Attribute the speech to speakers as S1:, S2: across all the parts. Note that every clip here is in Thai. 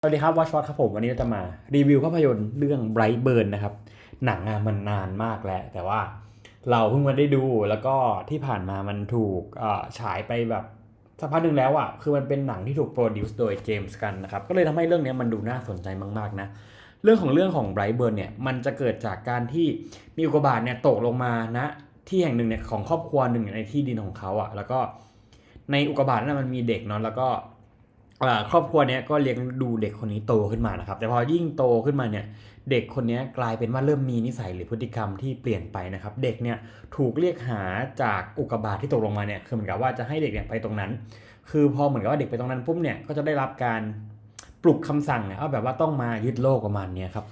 S1: สวัสดีครับวอชวอตครับผมวันนี้เราจะมารีวิวภาพยนตร์เรื่อง Bright Burn นะครับ หนังอะมันนานมากแล้ว แต่ว่าเราเพิ่งมาได้ดูแล้วก็ที่ผ่านมามันถูกฉายไปแบบสักพักหนึ่งแล้วอะคือมันเป็นหนังที่ถูกโปรดิวซ์โดยเจมส์กันนะครับ ก็เลยทำให้เรื่องนี้มันดูน่าสนใจมากๆนะ เรื่องของเรื่องของ Bright Burn เนี่ยมันจะเกิดจากการที่มีอุกกาบาตเนี่ยตกลงมาณที่แห่งหนึ่งเนี่ยของครอบครัวหนึ่งในที่ดินของเขาอะแล้วก็ในอุกกาบาตนั้นมันมีเด็กเนาะแล้วก็ ครอบครัวเนี้ยก็เลี้ยงดูเด็กคนนี้โตขึ้นมานะครับ แต่พอยิ่งโตขึ้นมาเนี่ยเด็กคนนี้กลายเป็นว่าเริ่มมีนิสัยหรือพฤติกรรมที่เปลี่ยนไปนะครับ เด็กเนี่ยถูกเรียกหาจากอุกกาบาตที่ตกลงมาเนี่ยคือเหมือนกับว่าจะให้เด็กเนี่ยไปตรงนั้น คือพอเหมือนกับว่าเด็กไปตรงนั้นปุ๊บเนี่ยก็จะได้รับการปลุกคำสั่งเนี่ยเอาแบบว่าต้องมายึดโลกประมาณเนี้ยครับ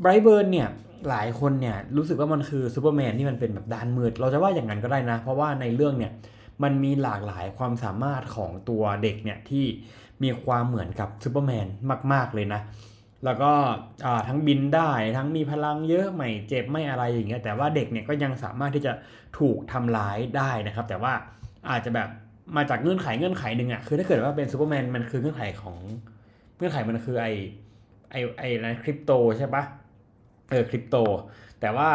S1: ไบรท์เบิร์นเนี่ยหลายคนเนี่ยรู้สึกว่ามันคือซูเปอร์แมนที่มันเป็นแบบด้านมืดเราจะว่าอย่างนั้นก็ได้นะ เพราะว่าในเรื่องเนี่ย มันมีหลากหลายความสามารถของตัวเด็กเนี่ยที่มีความเหมือนกับซูเปอร์แมนมาก ๆ เลยนะ แล้วก็ทั้งบินได้ทั้งมีพลังเยอะไม่เจ็บไม่อะไรอย่างเงี้ยแต่ว่าเด็กเนี่ยก็ยังสามารถที่จะถูกทำร้ายได้นะครับ แต่ว่าอาจจะแบบมาจากเงื่อนไขเงื่อนไขหนึ่งอะคือถ้าเกิดว่าเป็นซูเปอร์แมนมันคือเงื่อนไขของเงื่อนไขมันคือไอไอไออะไรคริปโตใช่ปะเออคริปโต แต่ว่า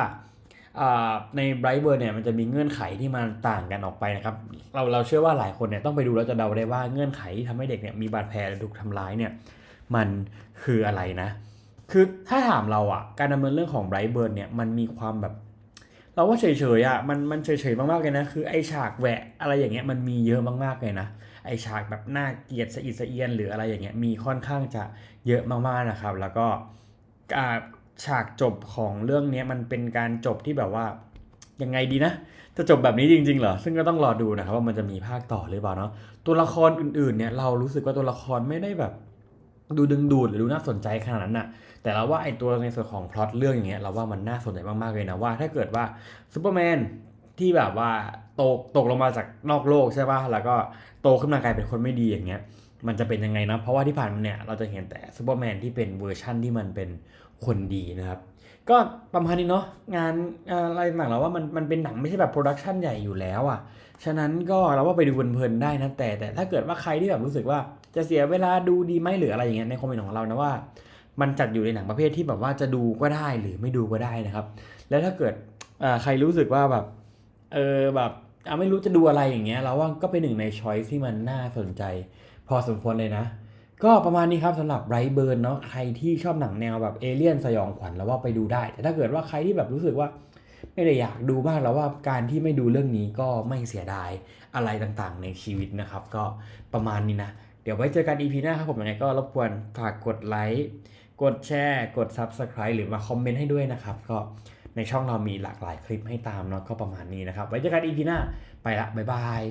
S1: ในไบรท์เบิร์เนี่ยมันจะมีเงื่อนไขที่มันต่างกันออกไปนะครับเราเราเชื่อว่าหลายคนเนี่ยต้องไปดูแล้วจะเดาได้ว่าเงื่อนไขที่ทำให้เด็กเนี่ยมีบาดแผลถูกทำร้ายเนี่ยมันคืออะไรนะ คือถ้าถามเราอะการดำเนินเรื่องของไบรท์เบิร์นเนี่ยมันมีความแบบ เราว่าเฉยๆอะมันมันเฉยๆมากๆเลยนะคือไอฉากแหวะอะไรอย่างเงี้ยมันมีเยอะมากๆเลยนะไอฉากแบบน่าเกลียดสะอิดสะเอียนหรืออะไรอย่างเงี้ยมีค่อนข้างจะเยอะมากๆนะครับ แล้วก็อ่า ฉากจบของเรื่องนี้มันเป็นการจบที่แบบว่ายังไงดีนะ จะจบแบบนี้จริงๆเหรอ ซึ่งก็ต้องรอดูนะครับว่ามันจะมีภาคต่อหรือเปล่าเนาะ ตัวละครอื่นๆเนี่ยเรารู้สึกว่าตัวละครไม่ได้แบบ ดูดึงดูดหรือดูน่าสนใจขนาดนั้นน่ะแต่เราว่าไอ้ตัวในส่วนของพล็อตเรื่องอย่างเงี้ยเราว่ามันน่าสนใจมากๆเลยนะว่า ถ้าเกิดว่าซูเปอร์แมน ที่แบบว่าตกตกลงมาจากนอกโลกใช่ป่ะแล้วก็โตขึ้นมากลายเป็นคนไม่ดีอย่างเงี้ย มันจะเป็นยังไงนะเพราะว่าที่ผ่านมาเนี่ยเราจะเห็นแต่ซูเปอร์แมนที่เป็นเวอร์ชั่นที่มันเป็นคนดีนะครับ ก็ประมาณนี้เนาะงานอะไรต่างๆเราว่ามันมันเป็นหนังไม่ใช่แบบโปรดักชันใหญ่อยู่แล้วอะฉะนั้นก็เราว่าไปดูเพลินๆได้นะแต่แต่ถ้าเกิดว่าใครที่แบบรู้สึกว่าจะเสียเวลาดูดีไหมหรืออะไรอย่างเงี้ยในคอมเมนต์ของเรานะว่า มันจัดอยู่ในหนังประเภทที่แบบว่าจะดูก็ได้หรือไม่ดูก็ได้นะครับ แล้วถ้าเกิดใครรู้สึกว่าแบบ เออแบบอะไม่รู้จะดูอะไรอย่างเงี้ยเราว่าก็เป็นหนึ่งในช้อยที่มันน่าสนใจ พอสมควรเลยนะ ก็ประมาณนี้ครับสำหรับไรเบิร์นเนาะใครที่ชอบหนังแนวแบบเอเลี่ยนสยองขวัญแล้วว่าไปดูได้ แต่ถ้าเกิดว่าใครที่แบบรู้สึกว่าไม่ได้อยากดูมากแล้วว่าการที่ไม่ดูเรื่องนี้ก็ไม่เสียดายอะไรต่างๆ ในชีวิตนะครับ ก็ประมาณนี้นะ เดี๋ยวไว้เจอกัน EP หน้าครับผมยังไงก็รบกวนฝากกดไลค์กดแชร์ กด Subscribe หรือมาคอมเมนต์ให้ด้วยนะครับ ก็ ในช่องเรามีหลากหลายคลิปให้ตามเนาะก็ประมาณนี้นะครับ ไว้เจอกันอีพีหน้าไปละบ๊ายบาย